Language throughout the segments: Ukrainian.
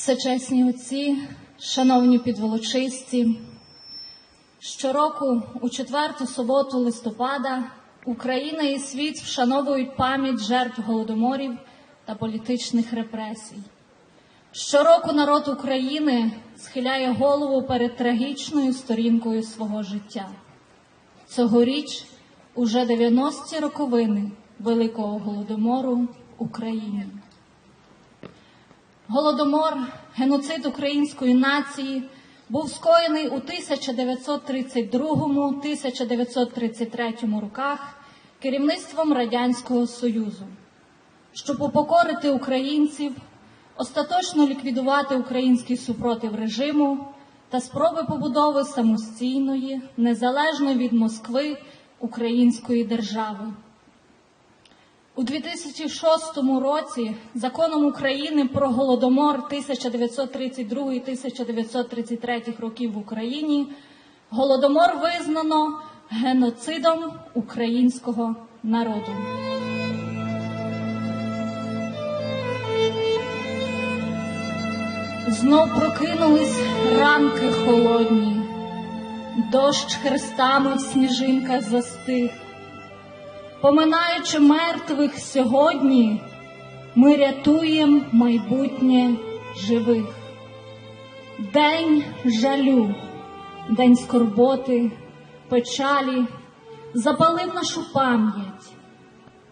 Всечесні отці, шановні підволочисті, щороку у четверту суботу листопада Україна і світ вшановують пам'ять жертв голодоморів та політичних репресій. Щороку народ України схиляє голову перед трагічною сторінкою свого життя. Цьогоріч уже 90-ті роковини Великого Голодомору в Україні. Голодомор, геноцид української нації, був скоєний у 1932-1933 роках керівництвом Радянського Союзу, щоб упокорити українців, остаточно ліквідувати український супротив режиму та спроби побудови самостійної, незалежної від Москви української держави. У 2006 році законом України про голодомор 1932-1933 років в Україні голодомор визнано геноцидом українського народу. Знов прокинулись ранки холодні, дощ хрестами в сніжинках застиг. Поминаючи мертвих сьогодні, ми рятуємо майбутнє живих. День жалю, день скорботи, печалі запалив нашу пам'ять,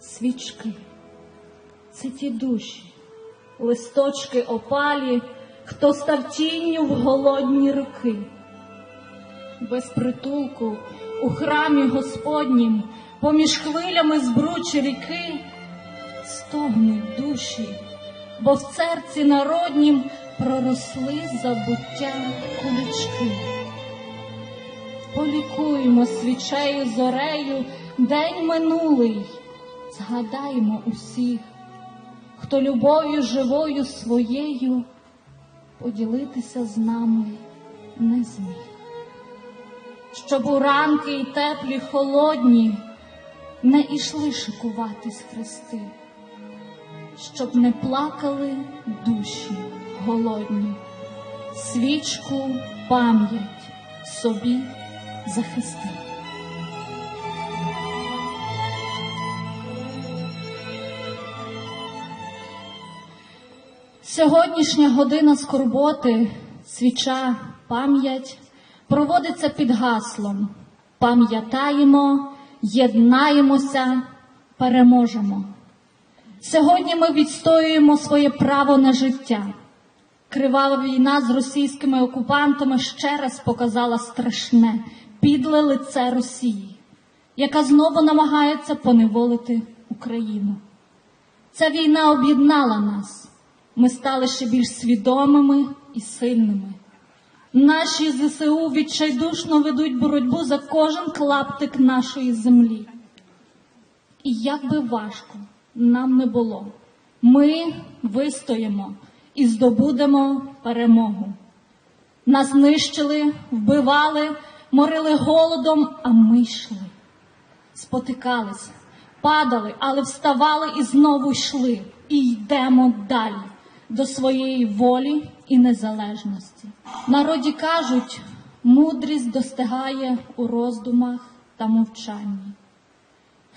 свічки, це ті душі, листочки опалі, хто став тінню в голодні роки. Без притулку у храмі Господнім поміж хвилями збручі ріки стогнуть душі, бо в серці народнім проросли забуття кулички. Полікуємо свічею зорею день минулий, згадаймо усіх, хто любов'ю живою своєю поділитися з нами не зміг. Щоб у ранки й теплі холодні не ішли шикуватись хрести, щоб не плакали душі голодні, свічку, пам'ять собі захисти. Сьогоднішня година скорботи, свіча, пам'ять проводиться під гаслом Пам'ятаємо, єднаємося, переможемо. Сьогодні ми відстоюємо своє право на життя. Кривава війна з російськими окупантами ще раз показала страшне, підле лице Росії, яка знову намагається поневолити Україну. Ця війна об'єднала нас. Ми стали ще більш свідомими і сильними. Наші ЗСУ відчайдушно ведуть боротьбу за кожен клаптик нашої землі. І як би важко нам не було, ми вистоїмо і здобудемо перемогу. Нас нищили, вбивали, морили голодом, а ми йшли, спотикалися, падали, але вставали і знову йшли, і йдемо далі до своєї волі і незалежності. Народі кажуть, мудрість достигає у роздумах та мовчанні.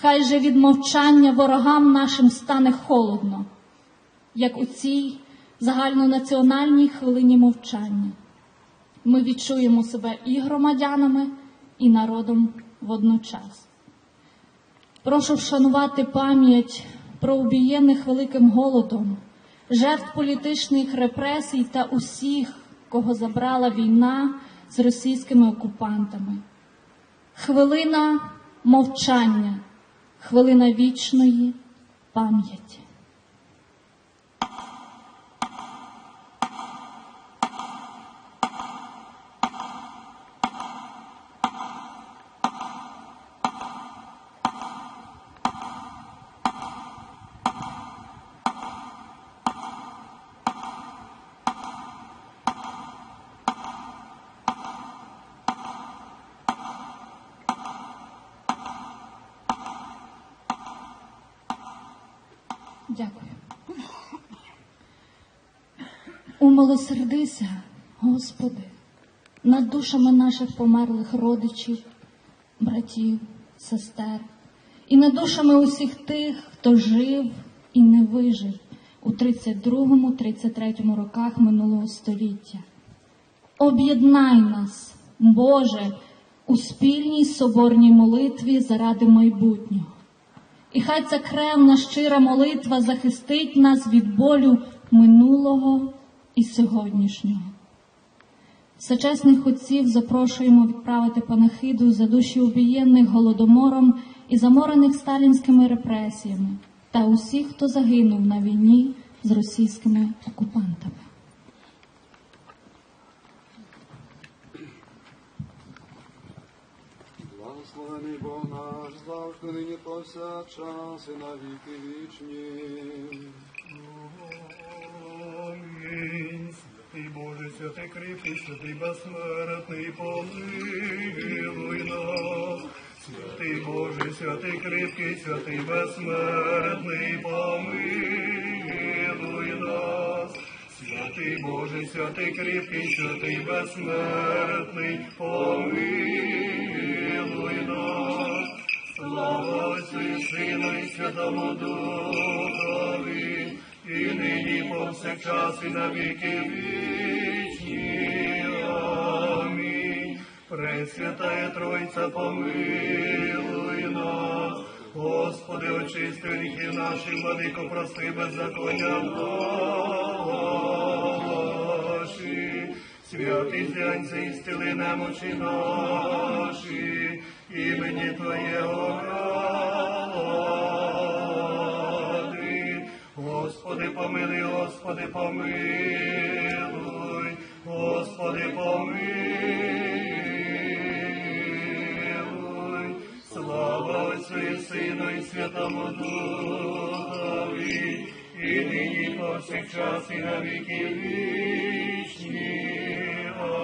Хай же від мовчання ворогам нашим стане холодно, як у цій загальнонаціональній хвилині мовчання. Ми відчуємо себе і громадянами, і народом водночас. Прошу вшанувати пам'ять про убієнних великим голодом, жертв політичних репресій та усіх, кого забрала війна з російськими окупантами. Хвилина мовчання, хвилина вічної пам'яті. Дякую. Умилосердися, Господи, над душами наших померлих родичів, братів, сестер, і над душами усіх тих, хто жив і не вижив у 32-33 роках минулого століття. Об'єднай нас, Боже, у спільній соборній молитві заради майбутнього. І хай ця кревна щира молитва захистить нас від болю минулого і сьогоднішнього. Всечесних отців запрошуємо відправити панахиду за душі убієнних голодомором і заморених сталінськими репресіями та усіх, хто загинув на війні з російськими окупантами. Благословений Бог наш, завжди нині повсякчас і на віки вічні. Амінь. Святий Боже, святий кріпкий, святий безсмертний, помилуй нас. Святий Боже, святий кріпкий, святий безсмертний, помилуй нас. Святий Боже, святий кріпкий, святий безсмертний, помилуй. Слава і Сину і Святому Духові, і нині повсякчас і на віки вічні. Амінь. Пресвятая Тройця, помилуй нас. Господи, очисти гріхи наші, владико, прости беззаконня Святий зянься і стіли немочі наші, імені Твоєго ради. Господи, помилуй, Господи, помилуй, Господи, помилуй. Слава Отцю і Сину і Святому Духові, і нині повсякчас і на віки вічні.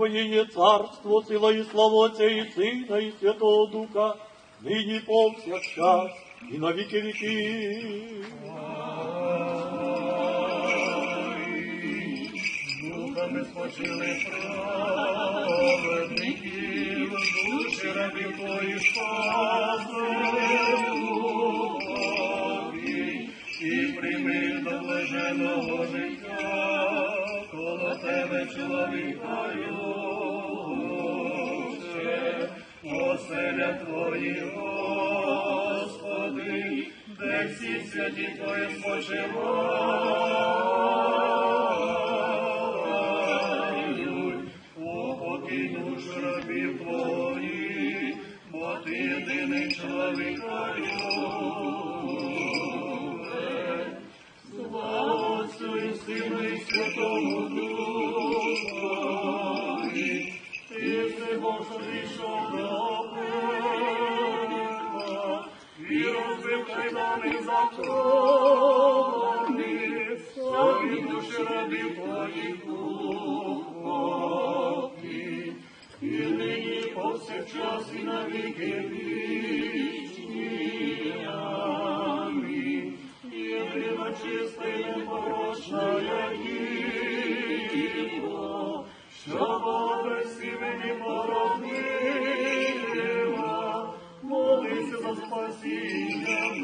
Твоє царство, сила і слава Отця і Сина, і Святого Духа, нині повсякчас, і на віки віків. Духами спочили праведників, душі рабів твої спасли і прийми до блаженого життя, тебе чоловіка юще, оселя твої, Господи, де всі святі твої спочивають, імені породила, молися за спасіння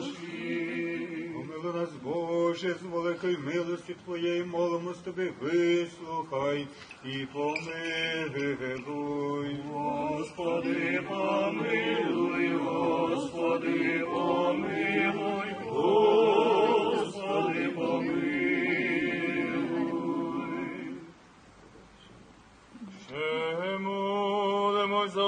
душі. Помили нас, Боже, з великої милості Твоєї молимо з Тобі, вислухай і помилуй. Господи, помилуй, Господи, помилуй,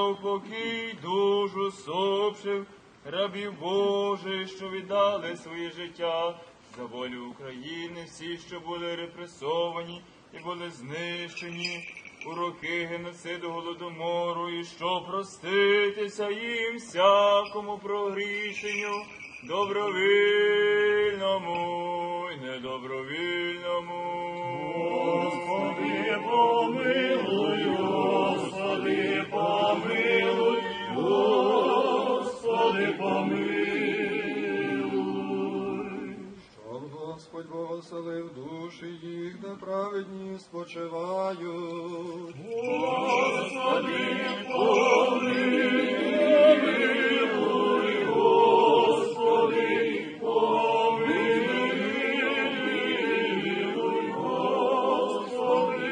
за упокій душу сопших, рабів Божих, що віддали своє життя за волю України, всі, що були репресовані і були знищені у роки геноциду голодомору, і що проститися їм всякому прогрішенню, добровільному й недобровільному. Господи, помилуй, Благословив душі їх, де праведні спочивають. Господи, помилуй, Господи, помилуй, Господи,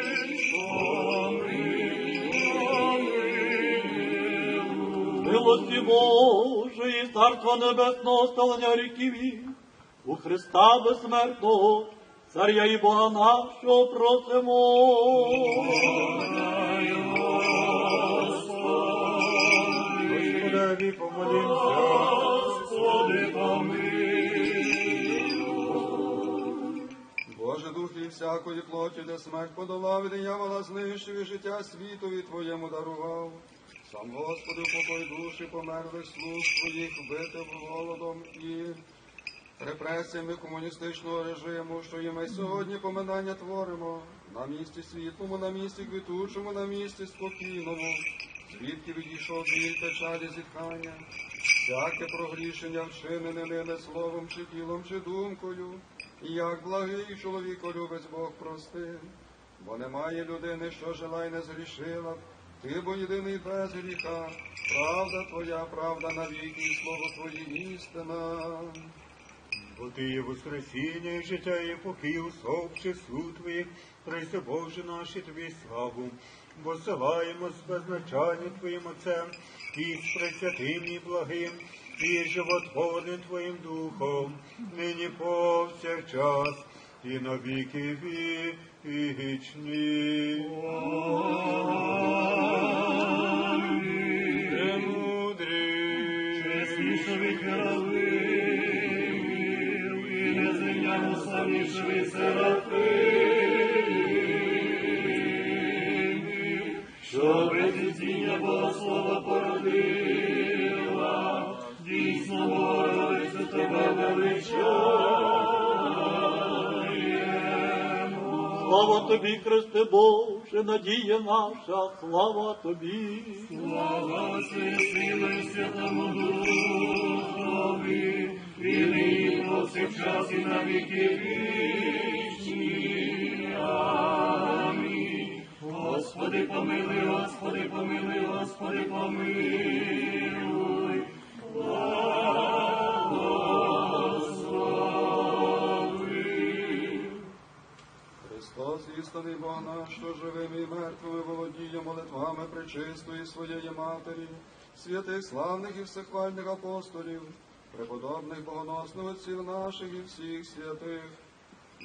помилуй. Милості Божої, Царства Небесного, ставлення ріків їх, у Христа безсмертного, Царя і Бога нашого просимо. Господи, помолімся. Господи, помилуй. Боже духи всякої плоті, де смерть подолав, і диявола знищив і життя світові Твоєму дарував. Сам Господи, упокой душі померлих слуг Твоїх, вбитих голодом і репресіями комуністичного режиму, що і ми сьогодні поминання творимо, на місці світлому, на місці квітучому, на місці спокійному, звідки відійшов біль печалі зітхання, всяке прогрішення вчинене ними словом, чи тілом, чи думкою, і як благий чоловіколюбець Бог прости, бо немає людини, що жила й не згрішила, ти бо єдиний без гріха, правда твоя, правда навіки, і слово твоє істина. Ти є воскресіння і життя, і покій усопши суд твоїх, Христе Боже наші тобі славу, бо силаємо з безначальним Твоїм Отцем, і з пресвятим і благим, і животворним Твоїм Духом, нині повсякчас, і на віки вічні. Премудрий. Чеснішові херовимів, славнішові серафимів, що без ціння Богослова породила, дійсно Богородицю тебе величаємо. Слава тобі, Христе Боже, надія наша, слава тобі. Слава і Святому Духові, і нині повсякчас і на віки вічні. Амінь. Господи, помилуй, Господи, помилуй, Господи, помилуй. Христос, істинний Бог наш, що живими і мертвими володіє молитвами пречистої своєї Матері, святих славних і всехвальних апостолів, преподобних богоносних отців наших і всіх святих,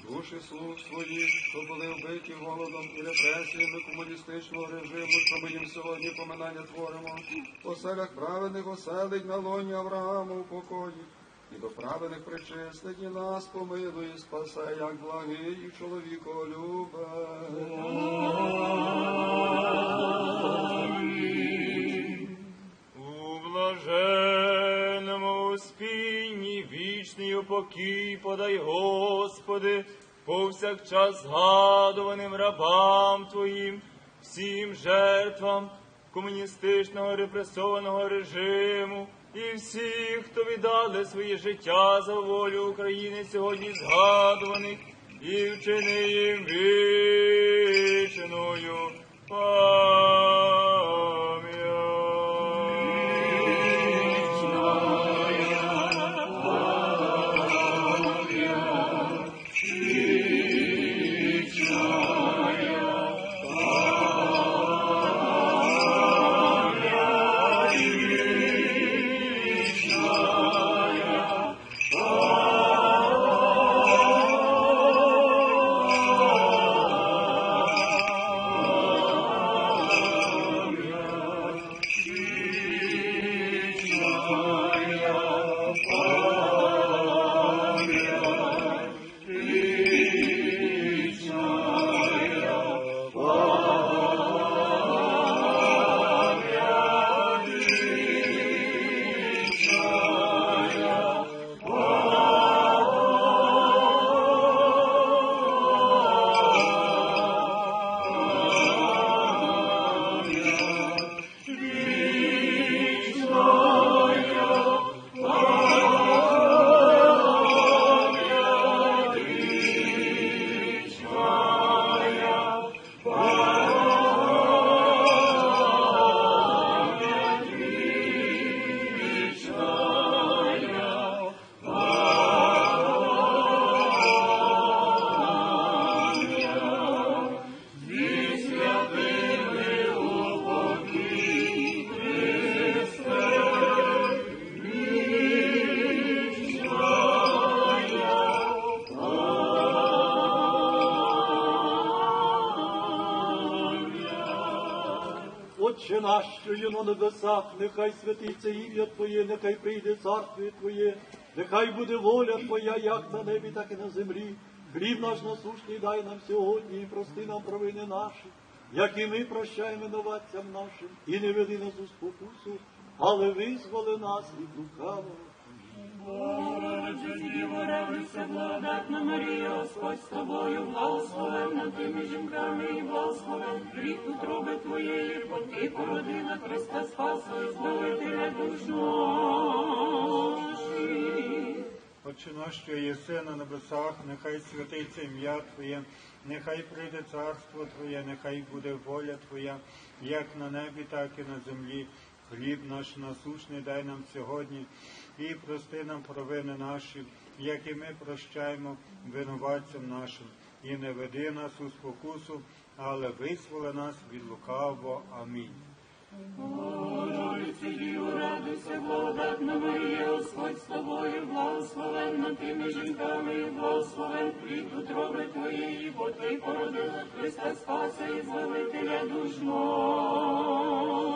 душі слуг своїх, що були вбиті голодом і репресіями комуністичного режиму, що ми їм сьогодні поминання творимо, по селях праведних оселить на лоні Аврааму у покої. І до праведних причислить і нас помилуй, і як благий чоловіколюбе. У блаженному успінні вічний упокій подай, Господи, повсякчас згадуваним рабам Твоїм, всім жертвам комуністичного репресованого режиму і всіх, хто віддали своє життя за волю України сьогодні згадуваних, і вчини їм вічною Отче наш, що є на небесах, нехай святиться ім'я Твоє, нехай прийде царство Твоє, нехай буде воля Твоя, як на небі, так і на землі. Хліб наш насущний дай нам сьогодні, і прости нам провини наші, як і ми прощаємо винуватцям нашим, і не веди нас у спокусу, але визволи нас від лукавого. Благодатна Марія, Господь з тобою, благословенна ти між жінками і благословен плід утроби твоєї, бо ти породила Христа Спаса Збавителя душ наших. Отче наш, що єси на небесах, нехай святиться ім'я Твоє, нехай прийде царство Твоє, нехай буде воля Твоя, як на небі, так і на землі. Хліб наш насущний дай нам сьогодні, і прости нам провини наші, як і ми прощаємо винуватцям нашим. І не веди нас у спокусу, але визволи нас від лукавого. Амінь. Боже, Діво, радуйся, благодатна Марія, Господь з тобою, благословенна ти між жінками і благословен плід утроби твоєї, бо ти породила Христа Спаса і Збавителя душ наших.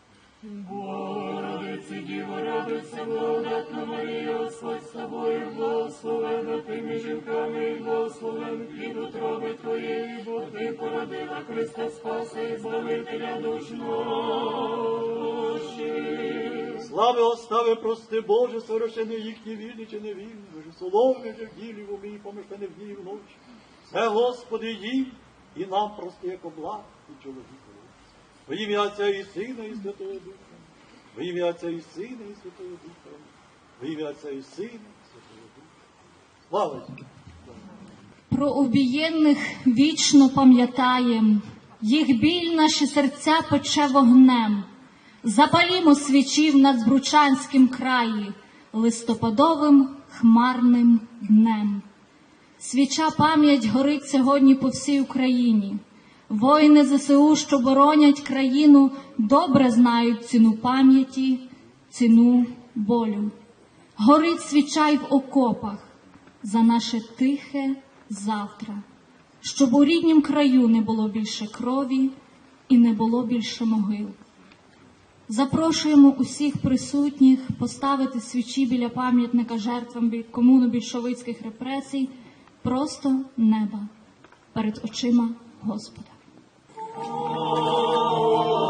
Богородиці, Діво, радуйся, благодатна Марія, Господь з тобою, благословена ти між жінками і благословен плід утроби твоєї, бо ти породила Христа Спаса і Збавителя душ наших. Слави остави, прости Боже, совершени їхні вільні чи невільні, соломні же в ділі в умі, помешкане в дні і вночі. Все, Господи, їм і нам прости, як облак і чоловікові. Во ім'я Отця і Сина, і Святого Духа. Во ім'я Отця і Сина, і Святого Духа. Во ім'я Отця і Сина, і Святого Духа. Слава! Про убієнних вічно пам'ятаєм, їх біль наші серця пече вогнем. Запалімо свічі в Нацбручанськім краї листопадовим хмарним днем. Свіча пам'ять горить сьогодні по всій Україні. Воїни ЗСУ, що боронять країну, добре знають ціну пам'яті, ціну болю. Горить свіча й в окопах за наше тихе завтра, щоб у ріднім краю не було більше крові і не було більше могил. Запрошуємо усіх присутніх поставити свічі біля пам'ятника жертвам бі- комуно-більшовицьких репресій просто неба перед очима Господа. Oh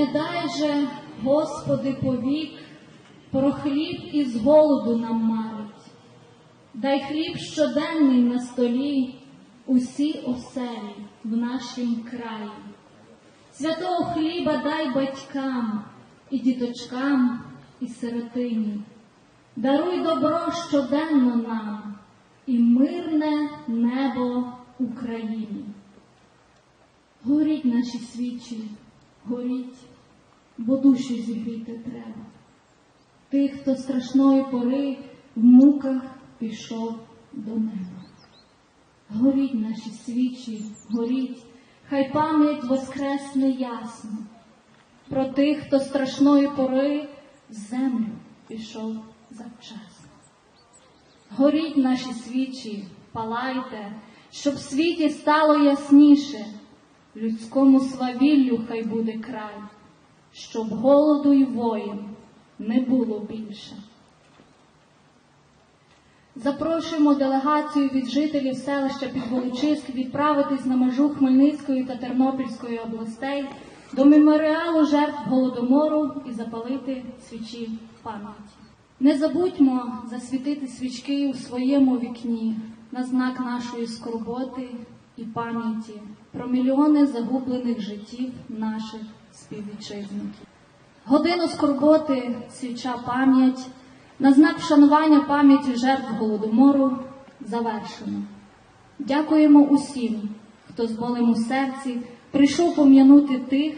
Не дай же, Господи, повік, про хліб із голоду нам марить. Дай хліб щоденний на столі, усі оселі в нашім краї. Святого хліба дай батькам і діточкам, і сиротині. Даруй добро щоденно нам і мирне небо Україні. Горіть наші свічі, горіть, бо душу зігріти треба. Тих, хто страшної пори в муках пішов до неба. Горіть наші свічі, горіть, хай пам'ять воскресне ясно. Про тих, хто страшної пори в землю пішов завчасно. Горіть наші свічі, палайте, щоб в світі стало ясніше. людському свавіллю хай буде край, щоб голоду й воїн не було більше. Запрошуємо делегацію від жителів селища Підволочиськ відправитись на межу Хмельницької та Тернопільської областей до меморіалу жертв Голодомору і запалити свічі пам'яті. Не забудьмо засвітити свічки у своєму вікні на знак нашої скорботи і пам'яті про мільйони загублених життів наших співвітчизників. Годину скорботи, свіча пам'ять на знак вшанування пам'яті жертв Голодомору завершено. Дякуємо усім, хто з болем у серці прийшов пом'янути тих,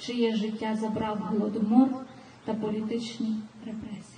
чиє життя забрав голодомор та політичні репресії.